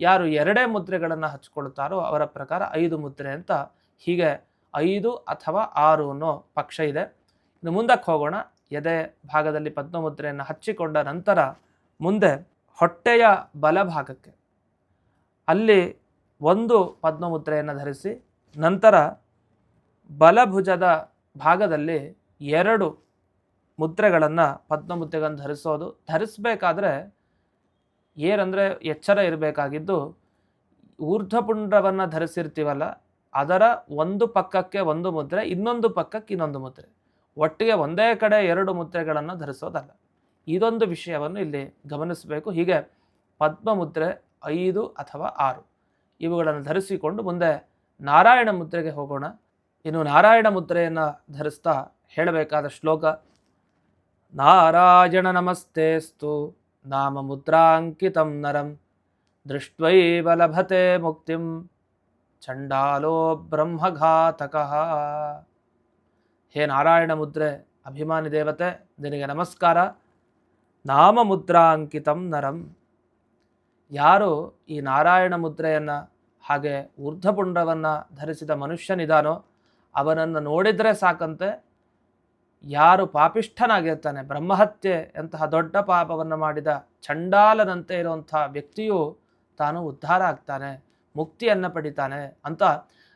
A: ಯಾರು ಎರಡೇ ಮುದ್ರೆಗಳನ್ನು ಹಚ್ಕೊಳ್ತಾರೋ ಅವರ ಪ್ರಕಾರ ಐದು ಮುದ್ರೆ ಅಂತ ಹೀಗೆ ಐದು ಅಥವಾ ಆರು ಅನ್ನೋ ಪಕ್ಷ ಇದೆ. ಇನ್ನು ಮುಂದಕ್ಕೆ ಹೋಗೋಣ. ಎದೆ ಭಾಗದಲ್ಲಿ ಪದ್ಮಮುದ್ರೆಯನ್ನು ಹಚ್ಚಿಕೊಂಡ ನಂತರ ಮುಂದೆ ಹೊಟ್ಟೆಯ ಬಲಭಾಗಕ್ಕೆ ಅಲ್ಲಿ ಒಂದು ಪದ್ಮಮುದ್ರೆಯನ್ನು ಧರಿಸಿ ನಂತರ ಬಲಭುಜದ ಭಾಗದಲ್ಲಿ ಎರಡು ಮುದ್ರೆಗಳನ್ನು ಪದ್ಮಮುದ್ರೆಗಳನ್ನು ಧರಿಸೋದು. ಧರಿಸಬೇಕಾದ್ರೆ ಏನಂದರೆ ಎಚ್ಚರ ಇರಬೇಕಾಗಿದ್ದು ಊರ್ಧ್ವಪುಂಡ್ರವನ್ನು ಧರಿಸಿರ್ತೀವಲ್ಲ ಅದರ ಒಂದು ಪಕ್ಕಕ್ಕೆ ಒಂದು ಮುದ್ರೆ, ಇನ್ನೊಂದು ಪಕ್ಕಕ್ಕೆ ಇನ್ನೊಂದು ಮುದ್ರೆ. ಒಟ್ಟಿಗೆ ಒಂದೇ ಕಡೆ ಎರಡು ಮುದ್ರೆಗಳನ್ನು ಧರಿಸೋದಲ್ಲ. ಇದೊಂದು ವಿಷಯವನ್ನು ಇಲ್ಲಿ ಗಮನಿಸಬೇಕು. ಹೀಗೆ ಪದ್ಮ ಮುದ್ರೆ ಐದು ಅಥವಾ ಆರು. ಇವುಗಳನ್ನು ಧರಿಸಿಕೊಂಡು ಮುಂದೆ ನಾರಾಯಣ ಮುದ್ರೆಗೆ ಹೋಗೋಣ. ಇನ್ನು ನಾರಾಯಣ ಮುದ್ರೆಯನ್ನು ಧರಿಸ್ತಾ ಹೇಳಬೇಕಾದ ಶ್ಲೋಕ, ನಾರಾಯಣ ನಮಸ್ತೇಸ್ತು ನಾಮ ಮುದ್ರಾಂಕಿತಂ ನರಂ, ದೃಷ್ಟ್ವೈವ ಲಭತೆ ಮುಕ್ತಿಂ. ಚಂಡಾಲೋ ಬ್ರಹ್ಮಘಾತಕಃ ಹೇ ನಾರಾಯಣ ಮುದ್ರೆ, ಅಭಿಮಾನಿ ದೇವತೆ, ನಿನಗೆ ನಮಸ್ಕಾರ. ನಾಮ ಮುದ್ರಾಂಕಿತಂ ನರಂ. ಯಾರು ಈ ನಾರಾಯಣ ಮುದ್ರೆಯನ್ನು ಹಾಗೆ ಊರ್ಧ್ವಪುಂಡವನ್ನು ಧರಿಸಿದ ಮನುಷ್ಯನಿದಾನೋ, ಅವನನ್ನು ನೋಡಿದರೆ ಸಾಕಂತೆ. ಯಾರು ಪಾಪಿಷ್ಠನಾಗಿರ್ತಾನೆ, ಬ್ರಹ್ಮಹತ್ಯೆ ಅಂತಹ ದೊಡ್ಡ ಪಾಪವನ್ನು ಮಾಡಿದ ಚಂಡಾಲನಂತೆ ಇರುವಂಥ ವ್ಯಕ್ತಿಯು ತಾನು ಉದ್ಧಾರ ಆಗ್ತಾನೆ. ಮುಕ್ತಿಯನ್ನು ಪಡಿತಾನೆ ಅಂತ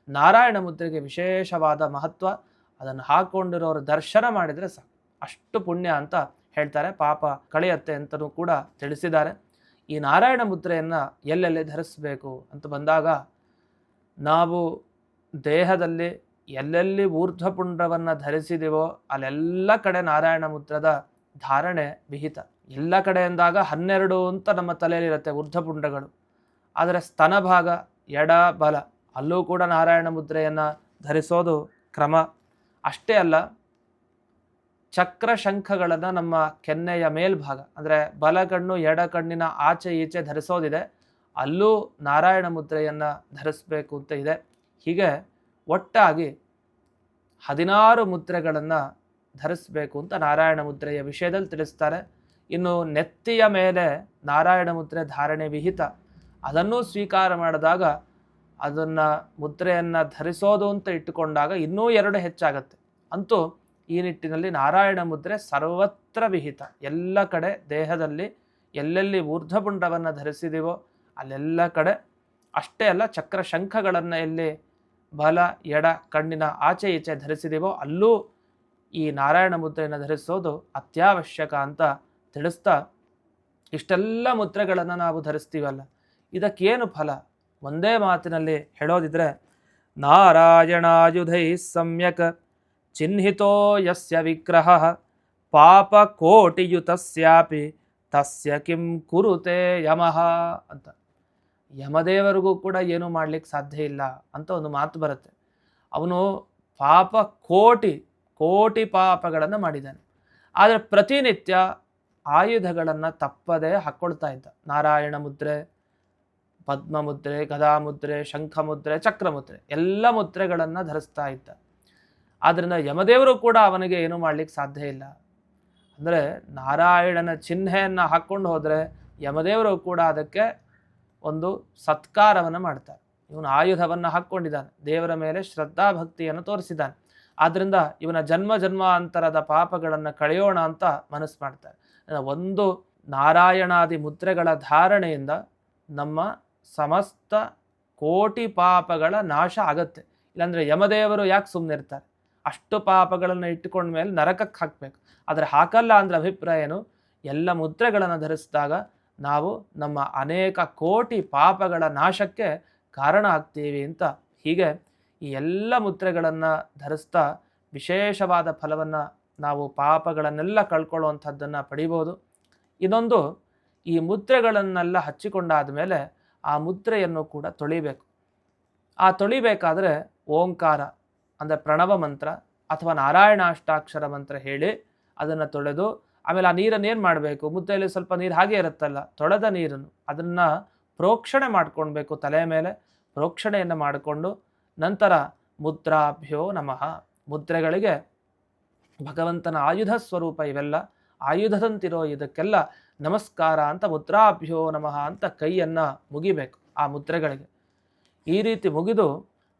A: ನಾರಾಯಣ ಮುದ್ರೆಗೆ ವಿಶೇಷವಾದ ಮಹತ್ವ. ಅದನ್ನು ಹಾಕ್ಕೊಂಡಿರೋರು ದರ್ಶನ ಮಾಡಿದರೆ ಸಾಕು. ಅಷ್ಟು ಪುಣ್ಯ ಅಂತ ಹೇಳ್ತಾರೆ. ಪಾಪ ಕಳೆಯತ್ತೆ ಅಂತಲೂ ಕೂಡ ತಿಳಿಸಿದ್ದಾರೆ. ಈ ನಾರಾಯಣ ಮುದ್ರೆಯನ್ನು ಎಲ್ಲೆಲ್ಲಿ ಧರಿಸಬೇಕು ಅಂತ ಬಂದಾಗ ನಾವು ದೇಹದಲ್ಲಿ ಎಲ್ಲೆಲ್ಲಿ ಊರ್ಧ್ವಪುಂಡ್ರವನ್ನು ಧರಿಸಿದೆವೋ ಅಲ್ಲೆಲ್ಲ ಕಡೆ ನಾರಾಯಣ ಮುದ್ರದ ಧಾರಣೆ ವಿಹಿತ. ಎಲ್ಲ ಕಡೆ ಎಂದಾಗ ಹನ್ನೆರಡು ಅಂತ ನಮ್ಮ ತಲೆಯಲ್ಲಿರುತ್ತೆ ಊರ್ಧ್ವಪುಂಡ್ರಗಳು. ಆದರೆ ಸ್ತನ ಭಾಗ ಎಡ ಬಲ. ಅಲ್ಲೂ ಕೂಡ ನಾರಾಯಣ ಮುದ್ರೆಯನ್ನು ಧರಿಸೋದು ಕ್ರಮ. ಅಷ್ಟೇ ಅಲ್ಲ ಚಕ್ರ ಶಂಖಗಳನ್ನು ನಮ್ಮ ಕೆನ್ನೆಯ ಮೇಲ್ಭಾಗ, ಅಂದರೆ ಬಲಗಣ್ಣು ಎಡ ಕಣ್ಣಿನ ಆಚೆ ಈಚೆ ಧರಿಸೋದಿದೆ. ಅಲ್ಲೂ ನಾರಾಯಣ ಮುದ್ರೆಯನ್ನು ಧರಿಸಬೇಕು ಅಂತ ಇದೆ. ಹೀಗೆ ಒಟ್ಟಾಗಿ ಹದಿನಾರು ಮುದ್ರೆಗಳನ್ನು ಧರಿಸಬೇಕು ಅಂತ ನಾರಾಯಣ ಮುದ್ರೆಯ ವಿಷಯದಲ್ಲಿ ತಿಳಿಸ್ತಾರೆ. ಇನ್ನು ನೆತ್ತಿಯ ಮೇಲೆ ನಾರಾಯಣ ಮುದ್ರೆ ಧಾರಣೆ ವಿಹಿತ. ಅದನ್ನೂ ಸ್ವೀಕಾರ ಮಾಡಿದಾಗ ಅದನ್ನು ಮುದ್ರೆಯನ್ನು ಧರಿಸೋದು ಅಂತ ಇಟ್ಟುಕೊಂಡಾಗ ಇನ್ನೂ ಎರಡು ಹೆಚ್ಚಾಗತ್ತೆ. ಅಂತೂ ಈ ನಿಟ್ಟಿನಲ್ಲಿ ನಾರಾಯಣ ಮುದ್ರೆ ಸರ್ವತ್ರ ವಿಹಿತ. ಎಲ್ಲ ಕಡೆ ದೇಹದಲ್ಲಿ ಎಲ್ಲೆಲ್ಲಿ ಊರ್ಧ್ವಪುಂಡವನ್ನು ಧರಿಸಿದೀವೋ ಅಲ್ಲೆಲ್ಲ ಕಡೆ ಅಷ್ಟೇ ಅಲ್ಲ ಚಕ್ರ ಶಂಖಗಳನ್ನು ಎಲ್ಲಿ ಬಲ, ಎಡ, ಕಣ್ಣಿನ ಆಚೆ ಈಚೆ ಧರಿಸಿದೀವೋ ಅಲ್ಲೂ ಈ ನಾರಾಯಣ ಮುದ್ರೆಯನ್ನು ಧರಿಸೋದು ಅತ್ಯವಶ್ಯಕ ಅಂತ ತಿಳಿಸ್ತಾ ಇಷ್ಟೆಲ್ಲ ಮುದ್ರೆಗಳನ್ನು ನಾವು ಧರಿಸ್ತೀವಲ್ಲ. ಇದಕ್ಕೇನು ಫಲ? ಒಂದೇ ಮಾತಿನಲ್ಲಿ ಹೇಳೋದಿದ್ರೆ, ನಾರಾಯಣಾಯುಧೈ ಸಮ್ಯಕ್ ಚಿಹ್ನಿತೋ ಯಸ್ಯ ವಿಗ್ರಹ ಪಾಪ ಕೋಟಿಯುತಸ್ಯಾಪಿ ತಸ್ಯ ಕಿಂ ಕುರುತೆ ಯಮಃ ಅಂತ. ಯಮದೇವರಿಗೂ ಕೂಡ ಏನು ಮಾಡಲಿಕ್ಕೆ ಸಾಧ್ಯ ಇಲ್ಲ ಅಂತ ಒಂದು ಮಾತು ಬರುತ್ತೆ. ಅವನು ಪಾಪ ಕೋಟಿ ಕೋಟಿ ಪಾಪಗಳನ್ನು ಮಾಡಿದ್ದಾನೆ. ಆದರೆ ಪ್ರತಿನಿತ್ಯ ಆಯುಧಗಳನ್ನು ತಪ್ಪದೇ ಹಾಕ್ಕೊಳ್ತಾ ಇದ್ದ. ನಾರಾಯಣ ಮುದ್ರೆ ಪದ್ಮ ಮುದ್ರೆ ಶಂಖಮುದ್ರೆ ಮುದ್ರೆ ಶಂಖ ಮುದ್ರೆ ಚಕ್ರ ಮುದ್ರೆ ಎಲ್ಲ ಮುದ್ರೆಗಳನ್ನು ಧರಿಸ್ತಾ ಇದ್ದ. ಆದ್ದರಿಂದ ಯಮದೇವರು ಕೂಡ ಅವನಿಗೆ ಏನು ಮಾಡ್ಲಿಕ್ಕೆ ಸಾಧ್ಯ ಇಲ್ಲ. ಅಂದರೆ ನಾರಾಯಣನ ಚಿಹ್ನೆಯನ್ನು ಹಾಕ್ಕೊಂಡು ಹೋದರೆ ಯಮದೇವರು ಕೂಡ ಅದಕ್ಕೆ ಒಂದು ಸತ್ಕಾರವನ್ನು ಮಾಡ್ತಾರೆ ಇವನು ಆಯುಧವನ್ನು ಹಾಕ್ಕೊಂಡಿದ್ದಾನೆ ದೇವರ ಮೇಲೆ ಶ್ರದ್ಧಾ ಭಕ್ತಿಯನ್ನು ತೋರಿಸಿದ್ದಾನೆ. ಆದ್ದರಿಂದ ಇವನ ಜನ್ಮ ಜನ್ಮಾಂತರದ ಪಾಪಗಳನ್ನು ಕಳೆಯೋಣ ಅಂತ ಮನಸ್ಸು ಮಾಡ್ತಾರೆ ಒಂದು ನಾರಾಯಣಾದಿ ಮುದ್ರೆಗಳ ಧಾರಣೆಯಿಂದ ನಮ್ಮ ಸಮಸ್ತ ಕೋಟಿ ಪಾಪಗಳ ನಾಶ ಆಗತ್ತೆ. ಇಲ್ಲಾಂದರೆ ಯಮದೇವರು ಯಾಕೆ ಸುಮ್ಮನೆ ಇರ್ತಾರೆ? ಅಷ್ಟು ಪಾಪಗಳನ್ನು ಇಟ್ಟುಕೊಂಡ ಮೇಲೆ ನರಕಕ್ಕೆ ಹಾಕಬೇಕು. ಆದರೆ ಹಾಕಲ್ಲ ಅಂದ್ರೆ ಅಭಿಪ್ರಾಯ ಏನು? ಎಲ್ಲ ಮುದ್ರೆಗಳನ್ನು ಧರಿಸಿದಾಗ ನಾವು ನಮ್ಮ ಅನೇಕ ಕೋಟಿ ಪಾಪಗಳ ನಾಶಕ್ಕೆ ಕಾರಣ ಆಗ್ತೀವಿ ಅಂತ ಹೀಗೆ ಈ ಎಲ್ಲ ಮುದ್ರೆಗಳನ್ನು ಧರಿಸ್ತಾ ವಿಶೇಷವಾದ ಫಲವನ್ನು ನಾವು ಪಾಪಗಳನ್ನೆಲ್ಲ ಕಳ್ಕೊಳ್ಳುವಂಥದ್ದನ್ನು ಪಡಿಬೋದು. ಇನ್ನೊಂದು ಈ ಮುದ್ರೆಗಳನ್ನೆಲ್ಲ ಹಚ್ಚಿಕೊಂಡಾದ ಮೇಲೆ ಆ ಮುದ್ರೆಯನ್ನು ಕೂಡ ತೊಳಿಬೇಕು. ಆ ತೊಳಿಬೇಕಾದರೆ ಓಂಕಾರ, ಅಂದರೆ ಪ್ರಣವ ಮಂತ್ರ ಅಥವಾ ನಾರಾಯಣ ಅಷ್ಟಾಕ್ಷರ ಮಂತ್ರ ಹೇಳಿ ಅದನ್ನು ತೊಳೆದು ಆಮೇಲೆ ಆ ನೀರನ್ನು ಏನು ಮಾಡಬೇಕು? ಮುದ್ದೆಯಲ್ಲಿ ಸ್ವಲ್ಪ ನೀರು ಹಾಗೆ ಇರುತ್ತಲ್ಲ, ತೊಳೆದ ನೀರನ್ನು ಅದನ್ನು ಪ್ರೋಕ್ಷಣೆ ಮಾಡ್ಕೊಳ್ಬೇಕು ತಲೆ ಮೇಲೆ. ಪ್ರೋಕ್ಷಣೆಯನ್ನು ಮಾಡಿಕೊಂಡು ನಂತರ ಮುದ್ರಾಭ್ಯೋ ನಮಃ. ಮುದ್ರೆಗಳಿಗೆ ಭಗವಂತನ ಆಯುಧ ಸ್ವರೂಪ ಇವೆಲ್ಲ. ಆಯುಧದಂತಿರೋ ಇದಕ್ಕೆಲ್ಲ ನಮಸ್ಕಾರ ಅಂತ ಮುದ್ರಾಭ್ಯೋ ನಮಃ ಅಂತ ಕೈಯನ್ನು ಮುಗಿಬೇಕು ಆ ಮುದ್ರೆಗಳಿಗೆ. ಈ ರೀತಿ ಮುಗಿದು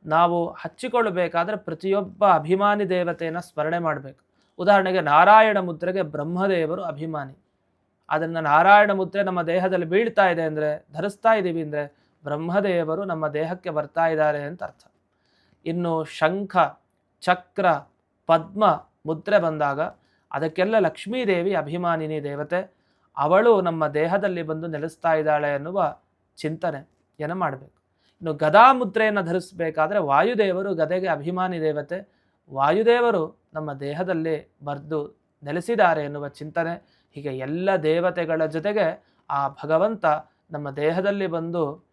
A: ನಾವು ಹಚ್ಚಿಕೊಳ್ಳಬೇಕಾದ್ರೆ ಪ್ರತಿಯೊಬ್ಬ ಅಭಿಮಾನಿ ದೇವತೆಯನ್ನು ಸ್ಮರಣೆ ಮಾಡಬೇಕು. ಉದಾಹರಣೆಗೆ ನಾರಾಯಣ ಮುದ್ರೆಗೆ ಬ್ರಹ್ಮದೇವರು ಅಭಿಮಾನಿ. ಅದನ್ನು ನಾರಾಯಣ ಮುದ್ರೆ ನಮ್ಮ ದೇಹದಲ್ಲಿ ಬೀಳ್ತಾ ಇದೆ ಅಂದರೆ, ಧರಿಸ್ತಾ ಇದ್ದೀವಿ ಅಂದರೆ ಬ್ರಹ್ಮದೇವರು ನಮ್ಮ ದೇಹಕ್ಕೆ ಬರ್ತಾ ಇದ್ದಾರೆ ಅಂತ ಅರ್ಥ. ಇನ್ನು ಶಂಖ, ಚಕ್ರ, ಪದ್ಮ ಮುದ್ರೆ ಬಂದಾಗ ಅದಕ್ಕೆಲ್ಲ ಲಕ್ಷ್ಮೀದೇವಿ ಅಭಿಮಾನಿನಿ ದೇವತೆ. ಅವಳು ನಮ್ಮ ದೇಹದಲ್ಲಿ ಬಂದು ನೆಲೆಸ್ತಾ ಇದ್ದಾಳೆ ಎನ್ನುವ ಏನು ಮಾಡಬೇಕು. ಇನ್ನು ಗದಾ ಮುದ್ರೆಯನ್ನು ಧರಿಸಬೇಕಾದ್ರೆ ವಾಯುದೇವರು ಗದೆಗೆ ಅಭಿಮಾನಿ ದೇವತೆ. ವಾಯುದೇವರು ನಮ್ಮ ದೇಹದಲ್ಲಿ ಬರೆದು ನೆಲೆಸಿದ್ದಾರೆ ಎನ್ನುವ ಚಿಂತನೆ. ಹೀಗೆ ಎಲ್ಲ ದೇವತೆಗಳ ಜೊತೆಗೆ ಆ ಭಗವಂತ ನಮ್ಮ ದೇಹದಲ್ಲಿ ಬಂದು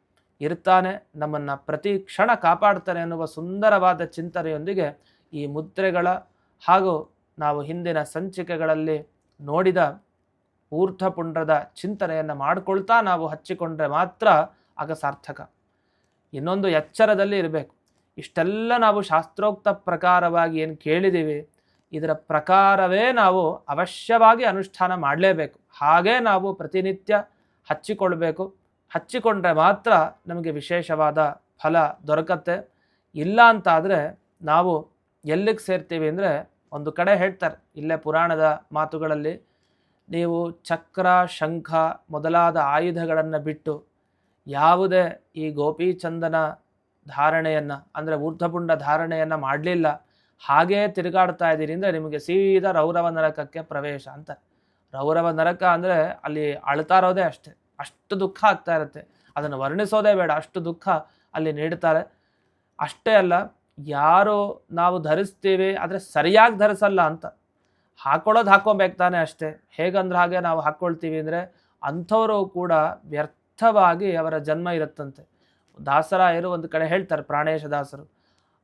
A: ಇರ್ತಾನೆ, ನಮ್ಮನ್ನು ಪ್ರತಿ ಕ್ಷಣ ಕಾಪಾಡ್ತಾನೆ ಎನ್ನುವ ಸುಂದರವಾದ ಚಿಂತನೆಯೊಂದಿಗೆ ಈ ಮುದ್ರೆಗಳ ಹಾಗೂ ನಾವು ಹಿಂದಿನ ಸಂಚಿಕೆಗಳಲ್ಲಿ ನೋಡಿದ ಊರ್ಧ್ವಪುಂಡ್ರದ ಚಿಂತನೆಯನ್ನು ಮಾಡಿಕೊಳ್ತಾ ನಾವು ಹಚ್ಚಿಕೊಂಡ್ರೆ ಮಾತ್ರ ಆಗ ಸಾರ್ಥಕ. ಇನ್ನೊಂದು ಎಚ್ಚರದಲ್ಲಿ ಇರಬೇಕು. ಇಷ್ಟೆಲ್ಲ ನಾವು ಶಾಸ್ತ್ರೋಕ್ತ ಪ್ರಕಾರವಾಗಿ ಏನು ಕೇಳಿದ್ದೀವಿ ಇದರ ಪ್ರಕಾರವೇ ನಾವು ಅವಶ್ಯವಾಗಿ ಅನುಷ್ಠಾನ ಮಾಡಲೇಬೇಕು. ಹಾಗೇ ನಾವು ಪ್ರತಿನಿತ್ಯ ಹಚ್ಚಿಕೊಳ್ಬೇಕು. ಹಚ್ಚಿಕೊಂಡ್ರೆ ಮಾತ್ರ ನಮಗೆ ವಿಶೇಷವಾದ ಫಲ ದೊರಕತ್ತೆ. ಇಲ್ಲ ಅಂತಾದರೆ ನಾವು ಎಲ್ಲಿಗೆ ಸೇರ್ತೀವಿ ಅಂದರೆ ಒಂದು ಕಡೆ ಹೇಳ್ತಾರೆ, ಇಲ್ಲೇ ಪುರಾಣದ ಮಾತುಗಳಲ್ಲಿ ನೀವು ಚಕ್ರ, ಶಂಖ ಮೊದಲಾದ ಆಯುಧಗಳನ್ನು ಬಿಟ್ಟು ಯಾವುದೇ ಈ ಗೋಪೀಚಂದನ ಧಾರಣೆಯನ್ನು, ಅಂದರೆ ಊರ್ಧಪುಂಡ ಧಾರಣೆಯನ್ನು ಮಾಡಲಿಲ್ಲ, ಹಾಗೇ ತಿರುಗಾಡ್ತಾ ಇದ್ದೀರಿ ಅಂದರೆ ನಿಮಗೆ ಸೀದಾ ರೌರವ ನರಕಕ್ಕೆ ಪ್ರವೇಶ ಅಂತ. ರೌರವ ನರಕ ಅಂದರೆ ಅಲ್ಲಿ ಅಳ್ತಾ ಇರೋದೇ ಅಷ್ಟೇ. ಅಷ್ಟು ದುಃಖ ಆಗ್ತಾ ಇರುತ್ತೆ. ಅದನ್ನು ವರ್ಣಿಸೋದೇ ಬೇಡ. ಅಷ್ಟು ದುಃಖ ಅಲ್ಲಿ ನೀಡ್ತಾರೆ. ಅಷ್ಟೇ ಅಲ್ಲ, ಯಾರು ನಾವು ಧರಿಸ್ತೀವಿ, ಆದರೆ ಸರಿಯಾಗಿ ಧರಿಸಲ್ಲ ಅಂತ. ಹಾಕೊಳ್ಳೋದು ಹಾಕ್ಕೊಬೇಕು ತಾನೇ ಅಷ್ಟೇ. ಹೇಗಂದ್ರೆ ಹಾಗೆ ನಾವು ಹಾಕ್ಕೊಳ್ತೀವಿ ಅಂದರೆ ಅಂಥವರು ಕೂಡ ವ್ಯರ್ಥವಾಗಿ ಅವರ ಜನ್ಮ ಇರುತ್ತಂತೆ. ದಾಸರಾಯರು ಒಂದು ಕಡೆ ಹೇಳ್ತಾರೆ, ಪ್ರಾಣೇಶ ದಾಸರು.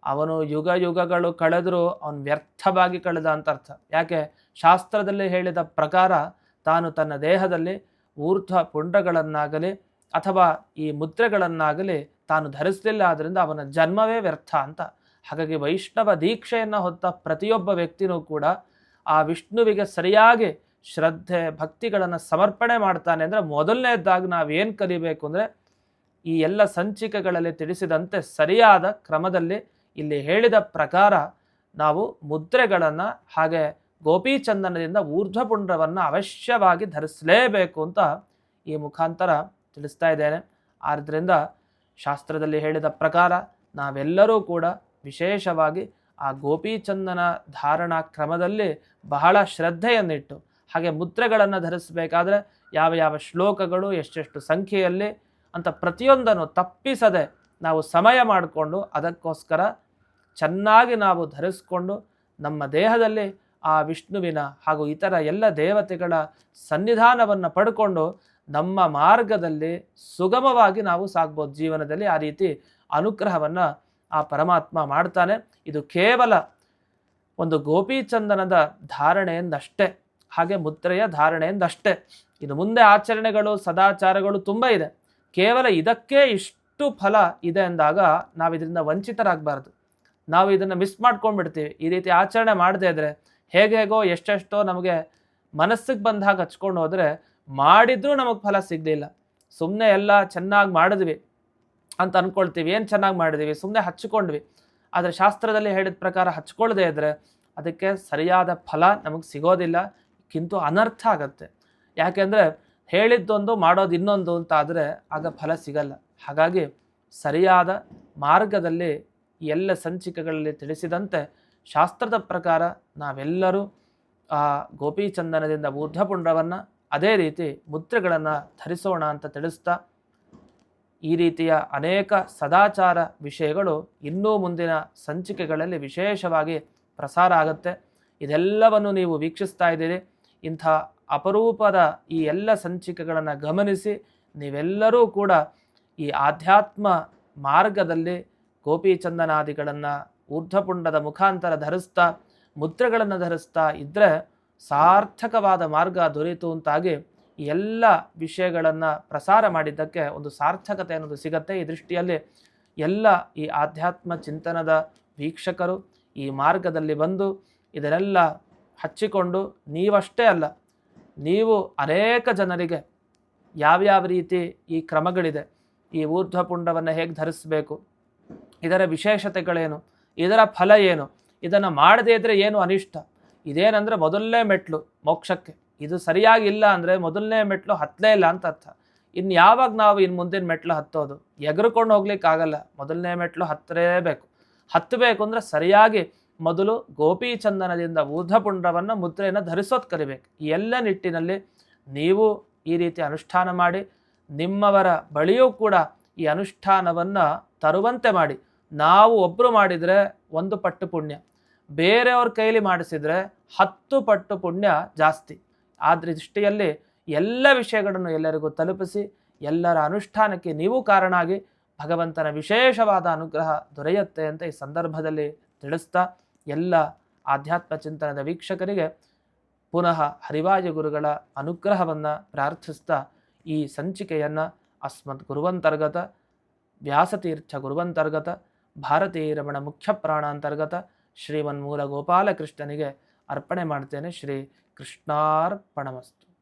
A: ಅವನು ಯುಗ ಯುಗಗಳು ಕಳೆದರೂ ಅವನು ವ್ಯರ್ಥವಾಗಿ ಕಳೆದ ಅಂತ ಅರ್ಥ. ಯಾಕೆ? ಶಾಸ್ತ್ರದಲ್ಲಿ ಹೇಳಿದ ಪ್ರಕಾರ ತಾನು ತನ್ನ ದೇಹದಲ್ಲಿ ಊರ್ಧ್ವ ಪುಂಡ್ರಗಳನ್ನಾಗಲಿ ಅಥವಾ ಈ ಮುದ್ರೆಗಳನ್ನಾಗಲಿ ತಾನು ಧರಿಸಲಿಲ್ಲ ಆದ್ದರಿಂದ ಅವನ ಜನ್ಮವೇ ವ್ಯರ್ಥ ಅಂತ. ಹಾಗಾಗಿ ವೈಷ್ಣವ ದೀಕ್ಷೆಯನ್ನು ಹೊತ್ತ ಪ್ರತಿಯೊಬ್ಬ ವ್ಯಕ್ತಿನೂ ಕೂಡ ಆ ವಿಷ್ಣುವಿಗೆ ಸರಿಯಾಗಿ ಶ್ರದ್ಧೆ, ಭಕ್ತಿಗಳನ್ನು ಸಮರ್ಪಣೆ ಮಾಡ್ತಾನೆ ಅಂದರೆ ಮೊದಲನೇದಾಗಿ ನಾವೇನು ಕಲಿಬೇಕು ಅಂದರೆ ಈ ಎಲ್ಲ ಸಂಚಿಕೆಗಳಲ್ಲಿ ತಿಳಿಸಿದಂತೆ ಸರಿಯಾದ ಕ್ರಮದಲ್ಲಿ ಇಲ್ಲಿ ಹೇಳಿದ ಪ್ರಕಾರ ನಾವು ಮುದ್ರೆಗಳನ್ನು ಹಾಗೆ ಗೋಪೀಚಂದನದಿಂದ ಊರ್ಧ್ವಪುಂಡ್ರವನ್ನು ಅವಶ್ಯವಾಗಿ ಧರಿಸಲೇಬೇಕು ಅಂತ ಈ ಮುಖಾಂತರ ತಿಳಿಸ್ತಾ ಇದ್ದೇನೆ. ಆದ್ದರಿಂದ ಶಾಸ್ತ್ರದಲ್ಲಿ ಹೇಳಿದ ಪ್ರಕಾರ ನಾವೆಲ್ಲರೂ ಕೂಡ ವಿಶೇಷವಾಗಿ ಆ ಗೋಪೀಚಂದನ ಧಾರಣಾ ಕ್ರಮದಲ್ಲಿ ಬಹಳ ಶ್ರದ್ಧೆಯನ್ನಿಟ್ಟು, ಹಾಗೆ ಮುದ್ರೆಗಳನ್ನು ಧರಿಸಬೇಕಾದ್ರೆ ಯಾವ ಯಾವ ಶ್ಲೋಕಗಳು, ಎಷ್ಟೆಷ್ಟು ಸಂಖ್ಯೆಯಲ್ಲಿ ಅಂತ ಪ್ರತಿಯೊಂದನ್ನು ತಪ್ಪಿಸದೆ ನಾವು ಸಮಯ ಮಾಡಿಕೊಂಡು ಅದಕ್ಕೋಸ್ಕರ ಚೆನ್ನಾಗಿ ನಾವು ಧರಿಸ್ಕೊಂಡು ನಮ್ಮ ದೇಹದಲ್ಲಿ ಆ ವಿಷ್ಣುವಿನ ಹಾಗೂ ಇತರ ಎಲ್ಲ ದೇವತೆಗಳ ಸನ್ನಿಧಾನವನ್ನು ಪಡ್ಕೊಂಡು ನಮ್ಮ ಮಾರ್ಗದಲ್ಲಿ ಸುಗಮವಾಗಿ ನಾವು ಸಾಗ್ಬೋದು ಜೀವನದಲ್ಲಿ. ಆ ರೀತಿ ಅನುಗ್ರಹವನ್ನು ಆ ಪರಮಾತ್ಮ ಮಾಡ್ತಾನೆ. ಇದು ಕೇವಲ ಒಂದು ಗೋಪೀಚಂದನದ ಧಾರಣೆಯಿಂದಷ್ಟೇ ಹಾಗೆ ಮುದ್ರೆಯ ಧಾರಣೆಯಿಂದಷ್ಟೇ ಇನ್ನು ಮುಂದೆ ಆಚರಣೆಗಳು, ಸದಾಚಾರಗಳು ತುಂಬ ಇದೆ. ಕೇವಲ ಇದಕ್ಕೆ ಇಷ್ಟು ಫಲ ಇದೆ ಅಂದಾಗ ನಾವು ಇದರಿಂದ ವಂಚಿತರಾಗಬಾರ್ದು. ನಾವು ಇದನ್ನು ಮಿಸ್ ಮಾಡ್ಕೊಂಡ್ಬಿಡ್ತೀವಿ. ಈ ರೀತಿ ಆಚರಣೆ ಮಾಡದೇ ಇದ್ದರೆ ಹೇಗೆ ಹೇಗೋ ಎಷ್ಟೆಷ್ಟೋ ನಮಗೆ ಮನಸ್ಸಿಗೆ ಬಂದಾಗ ಹಚ್ಕೊಂಡು ಹೋದರೆ ಮಾಡಿದ್ರೂ ನಮಗೆ ಫಲ ಸಿಗಲಿಲ್ಲ. ಸುಮ್ಮನೆ ಎಲ್ಲ ಚೆನ್ನಾಗಿ ಮಾಡಿದ್ವಿ. ಅಂತ ಅಂದ್ಕೊಳ್ತೀವಿ ಏನು ಚೆನ್ನಾಗಿ ಮಾಡಿದ್ವಿ? ಸುಮ್ಮನೆ ಹಚ್ಕೊಂಡ್ವಿ ಆದರೆ ಶಾಸ್ತ್ರದಲ್ಲಿ ಹೇಳಿದ ಪ್ರಕಾರ ಹಚ್ಕೊಳ್ಳದೆ ಇದ್ದರೆ ಅದಕ್ಕೆ ಸರಿಯಾದ ಫಲ ನಮಗೆ ಸಿಗೋದಿಲ್ಲ. ಕಿಂತು ಅನರ್ಥ ಆಗತ್ತೆ. ಯಾಕೆಂದರೆ ಹೇಳಿದ್ದೊಂದು ಮಾಡೋದು ಇನ್ನೊಂದು ಅಂತ ಆದರೆ ಆಗ ಫಲ ಸಿಗಲ್ಲ. ಹಾಗಾಗಿ ಸರಿಯಾದ ಮಾರ್ಗದಲ್ಲಿ ಎಲ್ಲ ಸಂಚಿಕೆಗಳಲ್ಲಿ ತಿಳಿಸಿದಂತೆ ಶಾಸ್ತ್ರದ ಪ್ರಕಾರ ನಾವೆಲ್ಲರೂ ಆ ಗೋಪೀಚಂದನದಿಂದ ಬುದ್ಧಪುಂಡವನ್ನು ಅದೇ ರೀತಿ ಮುದ್ರೆಗಳನ್ನು ಧರಿಸೋಣ ಅಂತ ತಿಳಿಸ್ತಾ ಈ ರೀತಿಯ ಅನೇಕ ಸದಾಚಾರ ವಿಷಯಗಳು ಇನ್ನೂ ಮುಂದಿನ ಸಂಚಿಕೆಗಳಲ್ಲಿ ವಿಶೇಷವಾಗಿ ಪ್ರಸಾರ ಆಗುತ್ತೆ. ಇದೆಲ್ಲವನ್ನು ನೀವು ವೀಕ್ಷಿಸ್ತಾ ಇದ್ದೀರಿ. ಇಂಥ ಅಪರೂಪದ ಈ ಎಲ್ಲ ಸಂಚಿಕೆಗಳನ್ನು ಗಮನಿಸಿ ನೀವೆಲ್ಲರೂ ಕೂಡ ಈ ಆಧ್ಯಾತ್ಮ ಮಾರ್ಗದಲ್ಲಿ ಗೋಪಿಚಂದನಾದಿಗಳನ್ನು ಊರ್ಧ್ವಪುಂಡದ ಮುಖಾಂತರ ಧರಿಸ್ತಾ, ಮುದ್ರೆಗಳನ್ನು ಧರಿಸ್ತಾ ಇದ್ದರೆ ಸಾರ್ಥಕವಾದ ಮಾರ್ಗ ದೊರೆಯಿತು ಅಂತಾಗಿ ಎಲ್ಲ ವಿಷಯಗಳನ್ನು ಪ್ರಸಾರ ಮಾಡಿದ್ದಕ್ಕೆ ಒಂದು ಸಾರ್ಥಕತೆ ಅನ್ನೋದು ಸಿಗತ್ತೆ. ಈ ದೃಷ್ಟಿಯಲ್ಲಿ ಎಲ್ಲ ಈ ಆಧ್ಯಾತ್ಮ ಚಿಂತನದ ವೀಕ್ಷಕರು ಈ ಮಾರ್ಗದಲ್ಲಿ ಬಂದು ಇದನ್ನೆಲ್ಲ ಹಚ್ಚಿಕೊಂಡು ನೀವಷ್ಟೇ ಅಲ್ಲ, ನೀವು ಅನೇಕ ಜನರಿಗೆ ಯಾವ್ಯಾವ ರೀತಿ ಈ ಕ್ರಮಗಳಿದೆ, ಈ ಊರ್ಧ್ವಪುಂಡವನ್ನು ಹೇಗೆ ಧರಿಸಬೇಕು, ಇದರ ವಿಶೇಷತೆಗಳೇನು, ಇದರ ಫಲ ಏನು, ಇದನ್ನು ಮಾಡದೇ ಇದ್ದರೆ ಏನು ಅನಿಷ್ಟ, ಇದೇನಂದರೆ ಮೊದಲನೇ ಮೆಟ್ಲು ಮೋಕ್ಷಕ್ಕೆ. ಇದು ಸರಿಯಾಗಿ ಇಲ್ಲ ಅಂದರೆ ಮೊದಲನೇ ಮೆಟ್ಲು ಹತ್ತಲೇ ಇಲ್ಲ ಅಂತ ಅರ್ಥ. ಇನ್ನು ಯಾವಾಗ ನಾವು ಇನ್ನು ಮುಂದಿನ ಮೆಟ್ಲು ಹತ್ತೋದು? ಎಗರ್ಕೊಂಡು ಹೋಗ್ಲಿಕ್ಕೆ ಆಗಲ್ಲ ಮೊದಲನೇ ಮೆಟ್ಲು ಹತ್ತಲೇಬೇಕು. ಹತ್ತಬೇಕು ಅಂದರೆ ಸರಿಯಾಗಿ ಮೊದಲು ಗೋಪೀಚಂದನದಿಂದ ಊರ್ಧಪುಂಡ್ರವನ್ನು ಮುದ್ರೆಯನ್ನು ಧರಿಸೋದು ಕರಿಬೇಕು. ಎಲ್ಲ ನಿಟ್ಟಿನಲ್ಲಿ ನೀವು ಈ ರೀತಿ ಅನುಷ್ಠಾನ ಮಾಡಿ, ನಿಮ್ಮವರ ಬಳಿಯೂ ಕೂಡ ಈ ಅನುಷ್ಠಾನವನ್ನು ತರುವಂತೆ ಮಾಡಿ. ನಾವು ಒಬ್ಬರು ಮಾಡಿದರೆ ಒಂದು ಪಟ್ಟು ಪುಣ್ಯ. ಬೇರೆಯವ್ರ ಕೈಲಿ ಮಾಡಿಸಿದರೆ ಹತ್ತು ಪಟ್ಟು ಪುಣ್ಯ ಜಾಸ್ತಿ. ಆ ದೃಷ್ಟಿಯಲ್ಲಿ ಎಲ್ಲ ವಿಷಯಗಳನ್ನು ಎಲ್ಲರಿಗೂ ತಲುಪಿಸಿ, ಎಲ್ಲರ ಅನುಷ್ಠಾನಕ್ಕೆ ನೀವು ಕಾರಣ ಆಗಿ ಭಗವಂತನ ವಿಶೇಷವಾದ ಅನುಗ್ರಹ ದೊರೆಯುತ್ತೆ ಅಂತ ಈ ಸಂದರ್ಭದಲ್ಲಿ ತಿಳಿಸ್ತಾ, ಎಲ್ಲ ಆಧ್ಯಾತ್ಮ ಚಿಂತನದ ವೀಕ್ಷಕರಿಗೆ ಪುನಃ ಹರಿವಾಯು ಗುರುಗಳ ಅನುಗ್ರಹವನ್ನು ಪ್ರಾರ್ಥಿಸ್ತಾ, ಈ ಸಂಚಿಕೆಯನ್ನು ಅಸ್ಮತ್ ಗುರುವಂತರ್ಗತ, ವ್ಯಾಸತೀರ್ಥ ಗುರುವಂತರ್ಗತ ಭಾರತೀಯ ರಮಣ ಮುಖ್ಯ ಪ್ರಾಣಾಂತರ್ಗತ ಶ್ರೀಮನ್ಮೂಲ ಗೋಪಾಲಕೃಷ್ಣನಿಗೆ ಅರ್ಪಣೆ ಮಾಡ್ತೇನೆ ಶ್ರೀ कृष्णार्पणमस्तु।